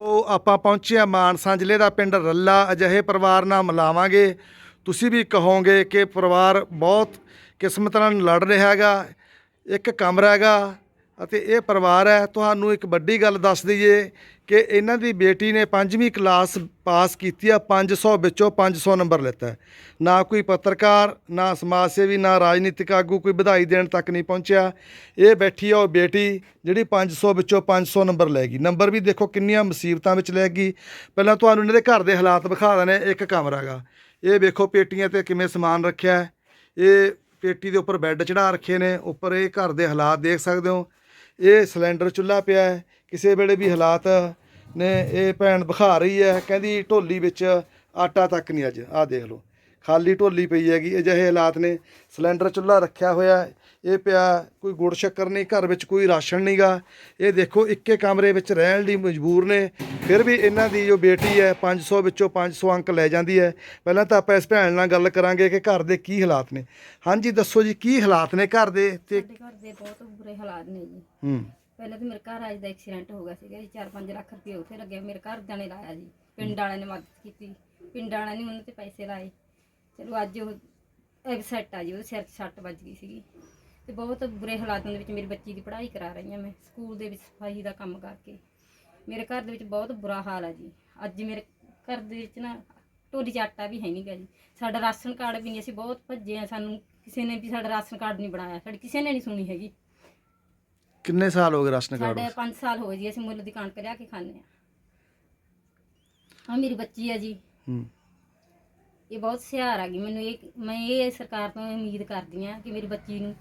ਉਹ ਆਪਾਂ ਪਹੁੰਚੇ ਆ ਮਾਨਸਾ ਜ਼ਿਲ੍ਹੇ ਦਾ ਪਿੰਡ ਰੱਲਾ। ਅਜਿਹੇ ਪਰਿਵਾਰ ਨਾਲ ਮਿਲਾਵਾਂਗੇ। ਤੁਸੀਂ ਵੀ ਕਹੋਗੇ ਕਿ ਪਰਿਵਾਰ ਬਹੁਤ ਕਿਸਮਤ ਨਾਲ ਲੜ ਰਿਹਾ ਹੈਗਾ, ਇੱਕ ਕਮਰਾ ਹੈਗਾ ਅਤੇ ਇਹ ਪਰਿਵਾਰ ਹੈ, ਤੁਹਾਨੂੰ ਇੱਕ ਵੱਡੀ ਗੱਲ ਦੱਸ ਦਈਏ ਕਿ ਇਹਨਾਂ ਦੀ ਬੇਟੀ ਨੇ ਪੰਜਵੀਂ ਕਲਾਸ ਪਾਸ ਕੀਤੀ ਆ 500 ਵਿੱਚੋਂ 500 ਨੰਬਰ ਲਿੱਤਾ ਨਾ ਕੋਈ ਪੱਤਰਕਾਰ, ਨਾ ਸਮਾਜ ਸੇਵੀ, ਨਾ ਰਾਜਨੀਤਿਕ ਆਗੂ ਕੋਈ ਵਧਾਈ ਦੇਣ ਤੱਕ ਨਹੀਂ ਪਹੁੰਚਿਆ। ਇਹ ਬੈਠੀ ਆ ਉਹ ਬੇਟੀ ਜਿਹੜੀ 500 ਵਿੱਚੋਂ 500 ਨੰਬਰ ਲੈ ਗਈ। ਨੰਬਰ ਵੀ ਦੇਖੋ ਕਿੰਨੀਆਂ ਮੁਸੀਬਤਾਂ ਵਿੱਚ ਲੈ ਗਈ। ਪਹਿਲਾਂ ਤੁਹਾਨੂੰ ਇਹਨਾਂ ਦੇ ਘਰ ਦੇ ਹਾਲਾਤ ਵਿਖਾ ਦਨੇ ਇੱਕ ਕਮਰਾ ਗਾ। ਇਹ ਵੇਖੋ ਪੇਟੀਆਂ ਤੇ ਕਿਵੇਂ ਸਮਾਨ ਰੱਖਿਆ ਇਹ ਪੇਟੀ ਦੇ ਉੱਪਰ ਬੈੱਡ ਚੜਾ ਰੱਖੇ ਨੇ, ਉੱਪਰ ਇਹ ਘਰ ਦੇ ਹਾਲਾਤ ਦੇਖ ਸਕਦੇ ਹੋ। ਇਹ ਸਿਲੰਡਰ ਚੁੱਲ੍ਹਾ ਪਿਆ ਹੈ, ਕਿਸੇ ਵੇਲੇ ਵੀ ਹਾਲਾਤ ਨੇ ਇਹ ਭੈਣ ਵਿਖਾ ਰਹੀ ਹੈ, ਕਹਿੰਦੀ ਢੋਲੀ ਵਿੱਚ ਆਟਾ ਤੱਕ ਨਹੀਂ ਅੱਜ, ਆਹ ਦੇਖ ਲਓ। ਖਾਲੀ ਢੋਲੀ ਪਈ ਹੈਗੀ ਅਜਿਹੇ ਹਾਲਾਤ ਨੇ। ਸਿਲੰਡਰ ਚੁੱਲ੍ਹਾ ਰੱਖਿਆ ਹੋਇਆ। ਇਹ ਪਿਆ ਕੋਈ ਗੁੜ ਸ਼ੱਕਰ ਨਹੀਂ ਘਰ ਵਿੱਚ ਕੋਈ ਰਾਸ਼ਨ ਨਹੀਂਗਾ ਇਹ ਦੇਖੋ ਇੱਕੇ ਕਮਰੇ ਵਿੱਚ ਰਹਿਣ ਲਈ ਮਜਬੂਰ ਨੇ। ਫਿਰ ਵੀ ਇਹਨਾਂ ਦੀ ਜੋ ਬੇਟੀ ਹੈ 500 ਵਿੱਚੋਂ 500 ਅੰਕ ਲੈ ਜਾਂਦੀ ਹੈ। ਪਹਿਲਾਂ ਤਾਂ ਆਪਾਂ ਇਸ ਭੈਣ ਨਾਲ ਗੱਲ ਕਰਾਂਗੇ ਕਿ ਘਰ ਦੇ ਕੀ ਹਾਲਾਤ ਨੇ। ਹਾਂਜੀ ਦੱਸੋ ਜੀ ਕੀ ਹਾਲਾਤ ਨੇ ਘਰ ਦੇ ਤੇ ਸਾਡੇ ਘਰ ਦੇ ਬਹੁਤ ਬੁਰੇ ਹਾਲਾਤ ਨੇ ਜੀ। ਹੂੰ। ਪਹਿਲਾਂ ਤਾਂ ਮੇਰੇ ਘਰ ਅੱਜ ਦਾ ਐਕਸੀਡੈਂਟ ਹੋ ਗਿਆ ਸੀਗਾ ਜੀ 4-5 ਲੱਖ ਰੁਪਏ ਉੱਥੇ ਲੱਗਿਆ ਮੇਰੇ ਘਰ ਨੇ ਲਾਇਆ ਜੀ। ਪਿੰਡ ਵਾਲਿਆਂ ਨੇ ਮਦਦ ਕੀਤੀ। ਪਿੰਡ ਵਾਲਿਆਂ ਨੇ ਉਹਨਾਂ ਤੇ ਪੈਸੇ ਲਾਏ। ਚਲੋ ਅੱਜ ਉਹ ਐਬਸੈਟ ਆ ਜੀ ਉਹਦੇ ਸਿਰ 'ਚ ਸੱਟ ਵੱਜ ਗਈ ਸੀਗੀ। ਤੇ ਬਹੁਤ ਬੁਰੇ ਹਾਲਾਤਾਂ ਦੇ ਵਿੱਚ ਮੇਰੀ ਬੱਚੀ ਦੀ ਪੜ੍ਹਾਈ ਕਰਾ ਰਹੀ ਹਾਂ ਮੈਂ ਸਕੂਲ ਦੇ ਵਿੱਚ ਸਫ਼ਾਈ ਦਾ ਕੰਮ ਕਰਕੇ। ਮੇਰੇ ਘਰ ਦੇ ਵਿੱਚ ਬਹੁਤ ਬੁਰਾ ਹਾਲ ਆ ਜੀ। ਅੱਜ ਮੇਰੇ ਘਰ ਦੇ ਵਿੱਚ ਨਾ ਢੋਲੀ 'ਚ ਆਟਾ ਵੀ ਹੈ ਨਹੀਂਗਾ ਜੀ। ਸਾਡਾ ਰਾਸ਼ਨ ਕਾਰਡ ਵੀ ਨਹੀਂ ਅਸੀਂ ਬਹੁਤ ਭੱਜੇ ਆ ਸਾਨੂੰ ਕਿਸੇ ਨੇ ਵੀ ਸਾਡਾ ਰਾਸ਼ਨ ਕਾਰਡ ਨਹੀਂ ਬਣਾਇਆ ਸਾਡੀ ਕਿਸੇ ਨੇ ਨਹੀਂ ਸੁਣੀ ਹੈਗੀ। ਕਿੰਨੇ ਸਾਲ ਹੋ ਗਏ ਰਾਸ਼ਨ ਕਾਰਡ ਸਾਡੇ 5 ਸਾਲ ਹੋ ਗਏ ਜੀ ਅਸੀਂ ਮੁੱਲ ਦੀ ਕਣਕ ਲਿਆ ਕੇ ਖਾਂਦੇ ਆ ਆ ਮੇਰੀ ਬੱਚੀ ਆ ਜੀ। ਹੂੰ। ਇਹ ਬਹੁਤ ਸਿਆਰ ਆ ਗਈ। ਮੈਨੂੰ ਇਹ ਮੈਂ ਇਹ ਸਰਕਾਰ ਤੋਂ ਉਮੀਦ ਕਰਦੀ ਆ ਕਿ ਮੇਰੀ ਬੱਚੀ ਨੂੰ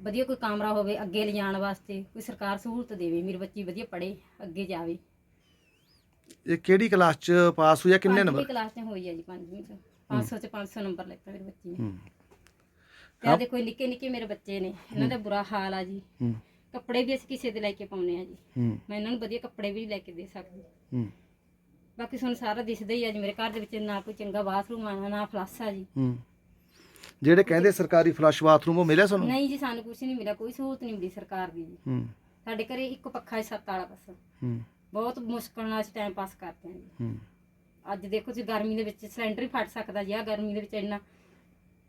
ਵਧੀਆ ਕੋਈ ਕਮਰਾ ਹੋਵੇ ਅੱਗੇ ਲਿਜਾਣ ਵਾਸਤੇ ਕੋਈ ਸਰਕਾਰ ਸਹੂਲਤ ਦੇਵੇ ਮੇਰੀ ਬੱਚੀ ਵਧੀਆ ਪੜ੍ਹੇ ਅੱਗੇ ਜਾਵੇ। ਇਹ ਕਿਹੜੀ ਕਲਾਸ ਚ ਪਾਸ ਹੋਈ ਆ? ਕਿੰਨੇ ਪੰਜਵੀਂ ਨੰਬਰ? ਕਲਾਸ 'ਚ ਹੋਈ ਆ ਜੀ ਪੰਜਵੀਂ ਚ। 500 ਚ 500 ਨੰਬਰ ਲੈਤਾ ਮੇਰੀ ਬੱਚੀ ਨੇ। ਹੂੰ। ਤੇ ਆ ਦੇਖੋ ਇਹ ਨਿੱਕੇ ਨਿੱਕੇ ਮੇਰੇ ਬੱਚੇ ਨੇ ਇਹਨਾਂ ਦਾ ਬੁਰਾ ਹਾਲ ਆ ਜੀ। ਹੂੰ। ਕੱਪੜੇ ਵੀ ਅਸੀਂ ਕਿਸੇ ਦੇ ਲੈ ਕੇ ਪਾਉਨੇ ਆ ਜੀ। ਹੂੰ। ਮੈਂ ਇਹਨਾਂ ਨੂੰ ਵਧੀਆ ਕੱਪੜੇ ਵੀ ਲੈ ਕੇ ਦੇ ਸਕਦੀ। ਹੂੰ। ਬਾਕੀ ਤੁਹਾਨੂੰ ਸਾਰਾ ਦਿਸਦਾ ਹੀ ਆ ਜੀ ਮੇਰੇ ਘਰ ਦੇ ਵਿੱਚ ਨਾ ਕੋਈ ਚੰਗਾ ਬਾਥਰੂਮ ਆ ਨਾ ਫਲੱਸ਼ ਆ ਜੀ। ਹੂੰ। ਜਿਹੜੇ ਕਹਿੰਦੇ ਸਰਕਾਰੀ ਫਲੱਸ਼ ਬਾਥਰੂਮ ਉਹ ਮਿਲਿਆ ਤੁਹਾਨੂੰ? ਨਹੀਂ ਜੀ ਸਾਨੂੰ ਕੁਝ ਨਹੀਂ ਮਿਲਿਆ ਕੋਈ ਸਹੂਲਤ ਨਹੀਂ ਮਿਲੀ ਸਰਕਾਰ ਦੀ ਜੀ। ਹੂੰ। ਸਾਡੇ ਘਰੇ ਇੱਕ ਪੱਖਾ ਹੈ ਸੱਤ ਵਾਲਾ ਬਸ। ਹੂੰ। ਬਹੁਤ ਮੁਸ਼ਕਲ ਨਾਲ ਅਸੀਂ ਟਾਈਮ ਪਾਸ ਕਰਦੇ ਹਾਂ ਜੀ। ਹੂੰ। ਅੱਜ ਦੇਖੋ ਜੀ ਗਰਮੀ ਦੇ ਵਿੱਚ ਸਿਲੰਡਰ ਹੀ ਫਟ ਸਕਦਾ ਜੀ ਆ ਗਰਮੀ ਦੇ ਵਿੱਚ ਇੰਨਾ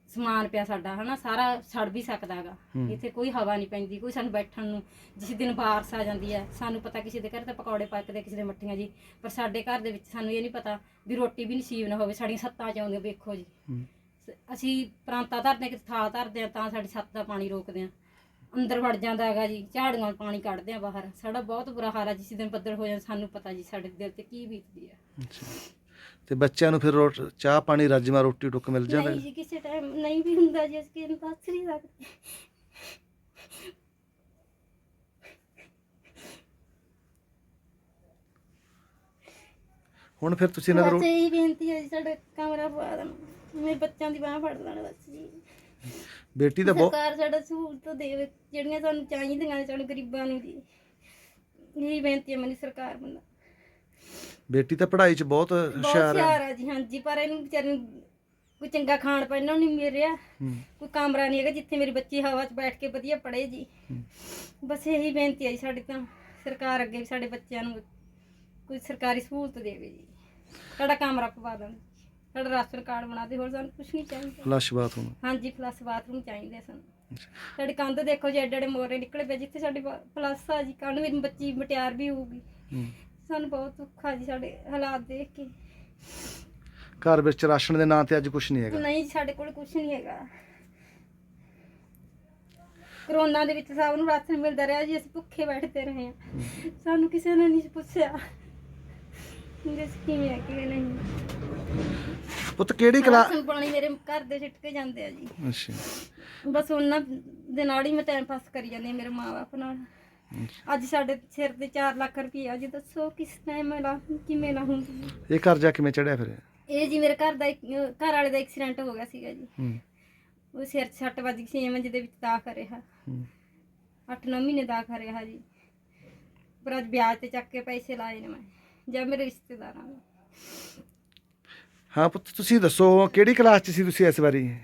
ਸਮਾਨ ਪਿਆ ਸਾਡਾ ਹਨਾ ਸਾਰਾ ਸੜ ਵੀ ਸਕਦਾ ਹੈਗਾ। ਇੱਥੇ ਕੋਈ ਹਵਾ ਨਹੀਂ ਪੈਂਦੀ ਕੋਈ ਸਾਨੂੰ ਬੈਠਣ ਨੂੰ ਜਿਸ ਦਿਨ ਬਾਰਿਸ਼ ਆ ਜਾਂਦੀ ਹੈ ਸਾਨੂੰ ਪਤਾ ਕਿਸੇ ਦੇ ਘਰ ਤਾਂ ਪਕੌੜੇ ਪੱਕਦੇ ਕਿਸੇ ਦੇ ਮੱਠੀਆਂ ਜੀ ਪਰ ਸਾਡੇ ਘਰ ਦੇ ਵਿੱਚ ਸਾਨੂੰ ਇਹ ਨਹੀਂ ਪਤਾ ਵੀ ਰੋਟੀ ਵੀ ਨਸੀਬ ਨਾ ਹੋਵੇ ਸਾਡੀਆਂ ਸੱਤਾਂ ਚ ਆਉਂਦੀਆਂ ਵੇਖੋ ਜੀ। ਅਸੀਂ ਪ੍ਰਾਂਤਾ ਧਰਦੇ ਕਿ ਥਾਲ ਧਰਦੇ ਆ ਤਾਂ ਸਾਡੀ ਛੱਤ ਦਾ ਪਾਣੀ ਰੋਕਦੇ ਆ ਅੰਦਰ ਵੜ ਜਾਂਦਾ ਹੈਗਾ ਜੀ ਝਾੜੀਆਂ ਨਾਲ ਪਾਣੀ ਕੱਢਦੇ ਆ ਬਾਹਰ। ਸਾਡਾ ਬਹੁਤ ਬੁਰਾ ਹਾਲ ਆ ਜਿਸ ਦਿਨ ਬੱਦਲ ਹੋ ਜਾਣ ਸਾਨੂੰ ਪਤਾ ਜੀ ਸਾਡੇ ਦਿਲ ਤੇ ਕੀ ਬੀਤਦੀ ਆ ਅੱਛਾ। ਤੇ ਬੱਚਿਆਂ ਨੂੰ ਫਿਰ ਰੋਟ ਚਾਹ ਪਾਣੀ ਰਾਜਮਾ ਰੋਟੀ ਟੁੱਕ ਮਿਲ ਜਾਂਦਾ ਨਹੀਂ ਜੀ ਕਿਸੇ ਟਾਈਮ ਨਹੀਂ ਵੀ ਹੁੰਦਾ ਜੀ ਅਸੀਂ ਇਹਨੂੰ ਦੱਸ ਨਹੀਂ ਸਕਦੇ। ਹੁਣ ਫਿਰ ਤੁਸੀਂ ਇਹਨਾਂ ਦਾ ਬਸ ਰੋ- ਇਹੀ ਬੇਨਤੀ ਹੈ ਜੀ ਸਾਡਾ ਕਮਰਾ ਪਵਾ ਦੇਣ। ਮੇਰੇ ਬੱਚਿਆਂ ਦੀ ਬਾਹ ਫੜ ਲੈਣ ਬਸ ਜੀ। ਬੇਟੀ ਦਾ ਬਹੁਤ ਸਰਕਾਰ ਸਾਡਾ ਸਹੂਲਤ ਦੇਵੇ ਜਿਹੜੀਆਂ ਸਾਨੂੰ ਚਾਹੀਦੀਆਂ ਨੇ ਸਾਨੂੰ ਗਰੀਬਾਂ ਨੂੰ ਜੀ। ਇਹੀ ਬੇਨਤੀ ਹੈ ਮੇਰੀ ਸਰਕਾਰ ਬੰਦਾ ਬੇਟੀ ਤਾਂ ਪੜ੍ਹਾਈ 'ਚ ਬਹੁਤ ਬਹੁਤ ਹੁਸ਼ਿਆਰ ਹੈ। ਸਿਆਰ ਆ ਜੀ ਹਾਂਜੀ ਪਰ ਇਹਨੂੰ ਵਿਚਾਰੀ ਨੂੰ ਕੋਈ ਚੰਗਾ ਖਾਣ ਪੈਣ ਨੂੰ ਨਹੀਂ ਮਿਲ ਰਿਹਾ। ਹੂੰ। ਕੋਈ ਕਮਰਾ ਨਹੀਂ ਹੈਗਾ ਜਿੱਥੇ ਮੇਰੀ ਬੱਚੀ ਹਵਾ 'ਚ ਬੈਠ ਕੇ ਵਧੀਆ ਪੜ੍ਹੇ ਜੀ। ਹੂੰ। ਬਸ ਇਹੀ ਬੇਨਤੀ ਹੈ ਜੀ ਸਾਡੀ ਤਾਂ ਸਰਕਾਰ ਅੱਗੇ ਵੀ ਸਾਡੇ ਬੱਚਿਆਂ ਨੂੰ ਕੋਈ ਸਰਕਾਰੀ ਸਹੂਲਤ ਦੇਵੇ ਜੀ। ਸਾਡਾ ਕਮਰਾ ਪਵਾ ਦੇਣ ਸਾਡਾ ਰਾਸ਼ਨ ਕਾਰਡ ਬਣਾ ਦੇ ਹੋਰ ਸਾਨੂੰ ਕੁਝ ਨਹੀਂ ਚਾਹੀਦਾ। Flush bathroom. ਹਾਂਜੀ ਪਲੱਸ ਬਾਥਰੂਮ ਚਾਹੀਦੇ ਸਾਨੂੰ। ਸਾਡੀ ਕੰਧ ਦੇਖੋ ਜੀ ਐਡੇ ਐਡੇ ਮੋਰੇ ਨਿਕਲੇ ਪਏ ਜਿੱਥੇ ਸਾਡੀ ਪਲੱਸ ਆ ਜੀ ਕੱਲ ਨੂੰ ਮੇਰੀ ਬੱਚੀ ਮਟਿਆਰ ਵੀ ਹੋਊਗੀ। ਹੂੰ। ਸਾਨੂੰ ਬਹੁਤ ਦੁੱਖ ਆ ਜੀ ਸਾਡੇ ਹਾਲਾਤ ਦੇਖ ਕੇ। ਘਰ ਵਿੱਚ ਰਾਸ਼ਨ ਦੇ ਨਾਂ ਤੇ ਅੱਜ ਕੁਝ ਨਹੀਂ ਹੈਗਾ। ਨਹੀਂ ਸਾਡੇ ਕੋਲ ਕੁਝ ਨਹੀਂ ਹੈਗਾ। ਕਰੋਨਾ ਦੇ ਵਿੱਚ ਸਭ ਨੂੰ ਰਾਸ਼ਨ ਮਿਲਦਾ ਰਿਹਾ ਜੀ ਅਸੀਂ ਭੁੱਖੇ ਬੈਠਦੇ ਰਹੇ ਹਾਂ। ਸਾਨੂੰ ਕਿਸੇ ਨੇ ਨਹੀਂ ਪੁੱਛਿਆ ਅਸੀਂ ਕਿਵੇਂ ਆ ਕਿਵੇਂ ਨਹੀਂ। ਪੁੱਤ ਕਿਹੜੀ ਕਲਾਸ ਰਾਸ਼ਨ ਪਾਣੀ ਮੇਰੇ ਘਰ ਦੇ ਛਿੱਟ ਕੇ ਜਾਂਦੇ ਆ ਜੀ। ਅੱਛਾ। ਬਸ ਉਹਨਾਂ ਦੇ ਨਾਲ ਹੀ ਮੈਂ ਟਾਈਮ ਪਾਸ ਕਰੀ ਜਾਂਦੀ ਹਾਂ ਮੇਰੇ ਮਾਪੇ ਨਾਲ। ਅੱਜ ਸਾਡੇ ਸਿਰ ਤੇ 4 ਲੱਖ ਰੁਪਈਆ ਜੀ ਦੱਸੋ ਕਿਸ ਟਾਈਮ ਮੈਂ ਲਾ ਕਿਵੇਂ ਲਾਹੂੰਗੀ ਇਹ ਘਰ ਜਾ ਕਿਵੇਂ ਚੜਿਆ ਫਿਰ? ਇਹ ਜੀ ਮੇਰੇ ਘਰ ਦਾ ਇੱਕ- ਘਰ ਵਾਲੇ ਦਾ ਐਕਸੀਡੈਂਟ ਹੋ ਗਿਆ ਸੀਗਾ ਜੀ। ਹੂੰ। ਉਹ ਸਿਰ 'ਚ ਸੱਟ ਵੱਜ ਗਈ ਸੀ ਮੰਜੇ ਦੇ ਵਿੱਚ ਦਾਖਲ ਰਿਹਾ। ਹੂੰ। 8-9 ਮਹੀਨੇ ਦਾਖਲ ਰਿਹਾ ਜੀ। ਪਰ ਅੱਜ ਵਿਆਜ ਤੇ ਚੱਕ ਕੇ ਪੈਸੇ ਲਾਏ ਨੇ ਮੈਂ ਜਾਂ ਮੇਰੇ ਰਿਸ਼ਤੇਦਾਰਾਂ ਨੇ ਹਾਂ ਪੁੱਤ ਤੁਸੀਂ ਦੱਸੋ ਕਿਹੜੀ ਕਲਾਸ 'ਚ ਸੀ ਤੁਸੀਂ ਇਸ ਵਾਰੀ?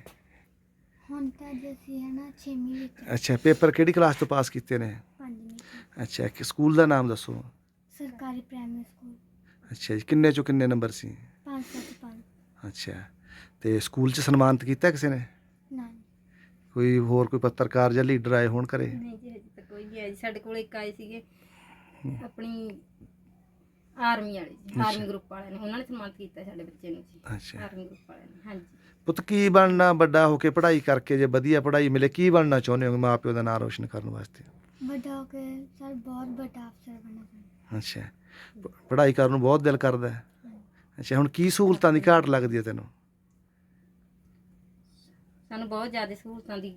ਹੁਣ ਤਾਂ ਅੱਜ ਅਸੀਂ ਹੈ ਨਾ 6ਵੀਂ ਵਿੱਚ। ਅੱਛਾ ਪੇਪਰ ਕਿਹੜੀ ਕਲਾਸ ਤੋਂ ਪਾਸ ਕੀਤੇ ਨੇ? ਅੱਛਾ ਕਿ ਸਕੂਲ ਦਾ ਨਾਮ ਦੱਸੋ। ਸਰਕਾਰੀ ਪ੍ਰਾਇਮਰੀ ਸਕੂਲ ਅੱਛਾ ਜੀ ਕਿੰਨੇ ਚੋਂ ਕਿੰਨੇ ਨੰਬਰ ਸੀ? 575 ਅੱਛਾ ਤੇ ਸਕੂਲ 'ਚ ਸਨਮਾਨਿਤ ਕੀਤਾ ਕਿਸੇ ਨੇ? ਨਾ। ਕੋਈ ਹੋਰ ਕੋਈ ਪੱਤਰਕਾਰ ਜਾਂ ਲੀਡਰ ਆਏ ਹੋਣ ਘਰੇ? ਨਹੀਂ ਜੀ ਹਜੇ ਤੱਕ ਕੋਈ ਨਹੀਂ ਆਇਆ ਜੀ। ਸਾਡੇ ਕੋਲ ਇੱਕ ਆਏ ਸੀਗੇ ਆਪਣੀ ਆਰਮੀ ਵਾਲੇ ਜੀ ਆਰਮੀ ਗਰੁੱਪ ਵਾਲਿਆਂ ਨੇ। ਉਹਨਾਂ ਨੇ ਸਨਮਾਨਿਤ ਕੀਤਾ ਸਾਡੇ ਬੱਚੇ ਨੂੰ ਜੀ ਅੱਛਾ। ਆਰਮੀ ਗਰੁੱਪ ਵਾਲਿਆਂ ਨੇ। ਹਾਂਜੀ। ਪੁੱਤ ਕੀ ਬਣਨਾ ਵੱਡਾ ਹੋ ਕੇ ਪੜ੍ਹਾਈ ਕਰਕੇ ਜੇ ਵਧੀਆ ਪੜ੍ਹਾਈ ਮਿਲੇ ਕੀ ਬਣਨਾ ਚਾਹੁੰਦੇ ਹੋ ਮਾਪਿਓ ਦਾ ਨਾਮ ਰੋਸ਼ਨ ਕਰਨ ਵਾਸਤੇ? ਵੱਡਾ ਹੋ ਕੇ ਸਰ ਬਹੁਤ ਵੱਡਾ ਅਫਸਰ ਬਣਨਾ ਅੱਛਾ। ਪ- ਪੜ੍ਹਾਈ ਕਰਨ ਨੂੰ ਬਹੁਤ ਦਿਲ ਕਰਦਾ ਹੈ। ਅੱਛਾ ਹੁਣ ਕੀ ਸਹੂਲਤਾਂ ਦੀ ਘਾਟ ਲੱਗਦੀ ਹੈ ਤੈਨੂੰ? ਸਾਨੂੰ ਬਹੁਤ ਜ਼ਿਆਦਾ ਸਹੂਲਤਾਂ ਦੀ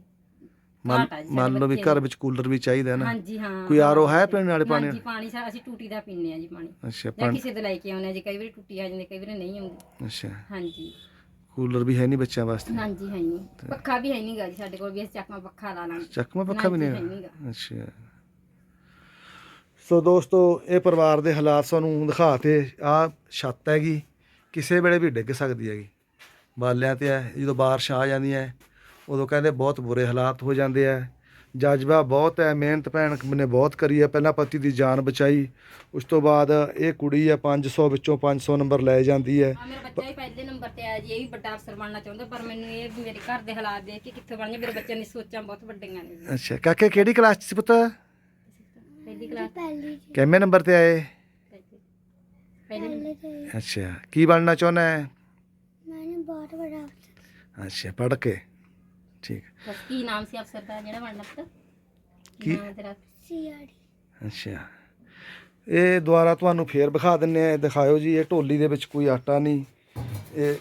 ਮੰਨ ਘਾਟ ਆ ਜੀ ਸਾਡੇ ਮੰਨ ਲਓ ਵੀ ਘਰ। ਵਿੱਚ ਕੂਲਰ ਵੀ ਚਾਹੀਦਾ ਹੈ ਨਾ। ਹਾਂਜੀ ਹਾਂ। ਕੋਈ RO ਹੈ ਪੀਣ ਵਾਲੇ ਪਾਣੀ ਹਾਂਜੀ ਪਾਣੀ ਸਾ- ਅਸੀਂ ਟੂਟੀ ਦਾ ਪੀਂਦੇ ਆ ਜੀ ਪਾਣੀ। ਅੱਛਾ ਜਾਂ ਪਾਣੀ ਕਿਸੇ ਦੇ ਲੈ ਕੇ ਆਉਂਦੇ ਆ ਜੀ। ਕਈ ਵਾਰੀ ਟੁੱਟੀ ਆ ਜਾਂਦੀ ਕਈ ਵਾਰੀ ਨਹੀਂ ਆਉਂਦੀ। ਅੱਛਾ। ਹਾਂਜੀ। ਕੂਲਰ ਵੀ ਹੈ ਨਹੀਂ ਬੱਚਿਆਂ ਵਾਸਤੇ? ਹਾਂਜੀ ਹੈ ਨਹੀਂ। ਪੱਖਾ ਵੀ ਹੈ ਨਹੀਂ ਗਾ ਜੀ ਸਾਡੇ ਕੋਲ ਵੀ ਅਸੀਂ ਚੱਕਮਾ ਪੱਖਾ ਲਾ ਲਾਂਗੇ। ਚੱਕਮਾ ਪੱਖਾ ਵੀ ਨਹੀਂ ਹੈਗਾ। ਅੱਛਾ। ਸੋ ਦੋਸਤੋ ਇਹ ਪਰਿਵਾਰ ਦੇ ਹਾਲਾਤ ਸਾਨੂੰ ਦਿਖਾਤੇ ਆ ਛੱਤ ਹੈਗੀ। ਕਿਸੇ ਵੇਲੇ ਵੀ ਡਿੱਗ ਸਕਦੀ ਹੈਗੀ। ਬਾਲਿਆਂ ਤੇ ਹੈ ਜਦੋਂ ਬਾਰਿਸ਼ ਆ ਜਾਂਦੀ ਹੈ ਉਦੋਂ ਕਹਿੰਦੇ ਬਹੁਤ ਬੁਰੇ ਹਾਲਾਤ ਹੋ ਜਾਂਦੇ ਆ। ਜਜ਼ਬਾ ਬਹੁਤ ਹੈ ਮਿਹਨਤ ਭੈਣ ਨੇ ਬਹੁਤ ਕਰੀ ਹੈ। ਪਹਿਲਾਂ ਪਤੀ ਦੀ ਜਾਨ ਬਚਾਈ ਉਸ ਤੋਂ ਬਾਅਦ ਇਹ ਕੁੜੀ ਹੈ 500 ਵਿੱਚੋਂ 500 ਨੰਬਰ ਲੈ ਜਾਂਦੀ ਹੈ। ਮੇਰਾ ਬੱਚਾ ਹੀ ਪਹਿਲੇ ਨੰਬਰ ਤੇ ਆਇਆ ਜੀ ਇਹ ਵੀ ਵੱਡਾ ਅਫਸਰ ਬਣਨਾ ਚਾਹੁੰਦਾ ਪਰ ਮੈਨੂੰ ਇਹ ਵੀ ਮੇਰੇ ਘਰ ਦੇ ਹਾਲਾਤ ਦੇਖ ਕੇ ਕਿੱਥੇ ਬਣ ਜਾ ਮੇਰੇ ਬੱਚਿਆਂ ਦੀ ਸੋਚਾਂ ਬਹੁਤ ਵੱਡੀਆਂ ਨੇ ਜੀ। ਅੱਛਾ ਕਾਕੇ ਕਿਹੜੀ ਕਲਾਸ 'ਚ ਸੀ ਪੁੱਤ? ਪਹਿਲੀ ਕਲਾਸ ਪਹਿਲੀ ਜੀ ਕਿੰਨੇ ਨੰਬਰ ਤੇ ਆਏ? ਪਹਿਲੇ ਪਹਿਲੇ ਤੇ ਅੱਛਾ ਕੀ ਬਣਨਾ ਚਾਹੁੰਦਾ ਹੈ? ਮੈंने ਬਹੁਤ ਵੱਡਾ ਅਫਸਰ। ਅੱਛਾ ਪੜ੍ਹ ਕੇ। ਠੀਕ। ਬਸ ਕੀ ਨਾਮ ਸੀ ਅਫਸਰ ਦਾ ਜਿਹੜਾ ਬਣਨਾ ਪੁੱਤ? ਕੀ? ਨਾਮ ਹੈ ਤੇਰਾ? ਅੱਛਾ। ਇਹ ਦੁਬਾਰਾ ਤੁਹਾਨੂੰ ਫੇਰ ਵਿਖਾ ਦਿੰਨੇ ਆ ਦਿਖਾਇਓ ਜੀ ਇਹ ਢੋਲੀ ਦੇ ਵਿੱਚ ਕੋਈ ਆਟਾ ਨਹੀਂ। ਇਹ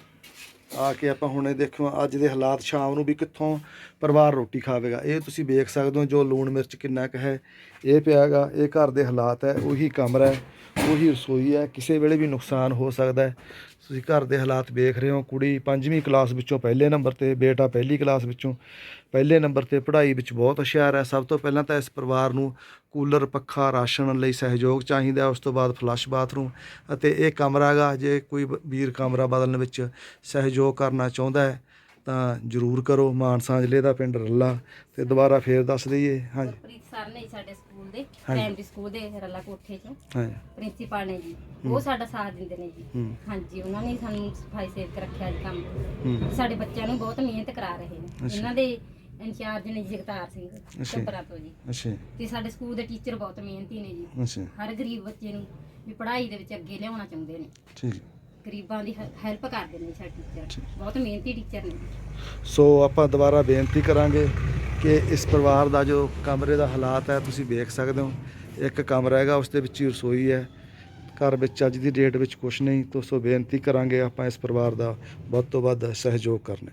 ਆ ਕੇ ਆਪਾਂ ਹੁਣ ਇਹ ਦੇਖੋ ਅੱਜ ਦੇ ਹਾਲਾਤ ਸ਼ਾਮ ਨੂੰ ਵੀ ਕਿੱਥੋਂ ਪਰਿਵਾਰ ਰੋਟੀ ਖਾਵੇਗਾ। ਇਹ ਤੁਸੀਂ ਵੇਖ ਸਕਦੇ ਹੋ ਜੋ ਲੂਣ ਮਿਰਚ ਕਿੰਨਾ ਕੁ ਹੈ ਇਹ ਪਿਆਗਾ ਇਹ ਘਰ ਦੇ ਹਾਲਾਤ ਹੈ ਉਹੀ ਕਮਰਾ ਹੈ ਉਹੀ ਰਸੋਈ ਹੈ ਕਿਸੇ ਵੇਲੇ ਵੀ ਨੁਕਸਾਨ ਹੋ ਸਕਦਾ ਹੈ। ਤੁਸੀਂ ਘਰ ਦੇ ਹਾਲਾਤ ਵੇਖ ਰਹੇ ਹੋ, ਕੁੜੀ ਪੰਜਵੀਂ ਕਲਾਸ ਵਿੱਚੋਂ ਪਹਿਲੇ ਨੰਬਰ ਤੇ, ਬੇਟਾ ਪਹਿਲੀ ਕਲਾਸ ਵਿੱਚੋਂ ਪਹਿਲੇ ਨੰਬਰ ਤੇ, ਪੜ੍ਹਾਈ ਵਿੱਚ ਬਹੁਤ ਹੁਸ਼ਿਆਰ ਹੈ। ਸਭ ਤੋਂ ਪਹਿਲਾਂ ਤਾਂ ਇਸ ਪਰਿਵਾਰ ਨੂੰ ਕੂਲਰ, ਪੱਖਾ, ਰਾਸ਼ਨ ਲਈ ਸਹਿਯੋਗ ਚਾਹੀਦਾ, ਉਸ ਤੋਂ ਬਾਅਦ ਫਲੱਸ਼ ਬਾਥਰੂਮ ਅਤੇ ਇਹ ਕਮਰਾ ਗਾ, ਜੇ ਕੋਈ ਵੀਰ ਕਮਰਾ ਬਦਲਣ ਵਿੱਚ ਸਹਿਯੋਗ ਕਰਨਾ ਚਾਹੁੰਦਾ ਹੈ ਤਾਂ ਜਰੂਰ ਕਰੋ ਮਾਨਸਾ ਜ਼ਿਲ੍ਹੇ ਦਾ ਪਿੰਡ ਰੱਲਾ ਤੇ ਦੁਬਾਰਾ ਫੇਰ ਦੱਸ ਦਈਏ। ਹਾਂਜੀ। ਗੁਰਪ੍ਰੀਤ ਸਰ ਨੇ ਜੀ ਸਾਡੇ ਸਕੂਲ ਦੇ ਪ੍ਰਾਇਮਰੀ ਸਕੂਲ ਦੇ ਰੱਲਾ ਕੋਠੇ ਚੋਂ। ਹਾਂਜੀ। ਪ੍ਰਿੰਸੀਪਲ ਨੇ ਜੀ। ਉਹ ਸਾਡਾ ਸਾਥ ਦਿੰਦੇ ਨੇ ਜੀ। ਹੂੰ। ਹਾਂਜੀ ਉਹਨਾਂ ਨੇ ਸਾਨੂੰ ਸਫ਼ਾਈ ਸੇਵਕ ਰੱਖਿਆ ਜੀ ਕੰਮ ਹੂੰ। ਸਾਡੇ ਬੱਚਿਆਂ ਨੂੰ ਬਹੁਤ ਮਿਹਨਤ ਕਰਾ ਰਹੇ ਨੇ। ਅੱਛਾ। ਇਹਨਾਂ ਦੇ ਇੰਚਾਰਜ ਨੇ ਜੀ ਜਗਤਾਰ ਸਿੰਘ ਚੰਪਰਾ ਤੋਂ ਜੀ। ਅੱਛਾ। ਤੇ ਸਾਡੇ ਸਕੂਲ ਦੇ ਟੀਚਰ ਬਹੁਤ ਮਿਹਨਤੀ ਨੇ ਜੀ। ਅੱਛਾ। ਹਰ ਗਰੀਬ ਬੱਚੇ ਨੂੰ ਵੀ ਪੜ੍ਹਾਈ ਦੇ ਵਿੱਚ ਅੱਗੇ ਲਿਆਉਣਾ ਚਾਹੁੰਦੇ ਨੇ। ਠੀਕ। ਗਰੀਬਾਂ ਦੀ ਹੈਲਪ ਕਰਦੇ ਨੇ ਸਾਡੇ ਟੀਚਰ ਬਹੁਤ ਮਿਹਨਤੀ ਟੀਚਰ ਨੇ। ਸੋ ਆਪਾਂ ਦੁਬਾਰਾ ਬੇਨਤੀ ਕਰਾਂਗੇ ਕਿ ਇਸ ਪਰਿਵਾਰ ਦਾ ਜੋ ਕਮਰੇ ਦਾ ਹਾਲਾਤ ਹੈ ਤੁਸੀਂ ਵੇਖ ਸਕਦੇ ਹੋ। ਇੱਕ ਕਮਰਾ ਹੈਗਾ ਉਸ ਦੇ ਵਿੱਚ ਹੀ ਰਸੋਈ ਹੈ। ਘਰ ਵਿੱਚ ਅੱਜ ਦੀ ਡੇਟ ਵਿੱਚ ਕੁਝ ਨਹੀਂ। ਤੋਂ ਸੋ ਬੇਨਤੀ ਕਰਾਂਗੇ ਆਪਾਂ ਇਸ ਪਰਿਵਾਰ ਦਾ ਵੱਧ ਤੋਂ ਵੱਧ ਸਹਿਯੋਗ ਕਰਨਾ।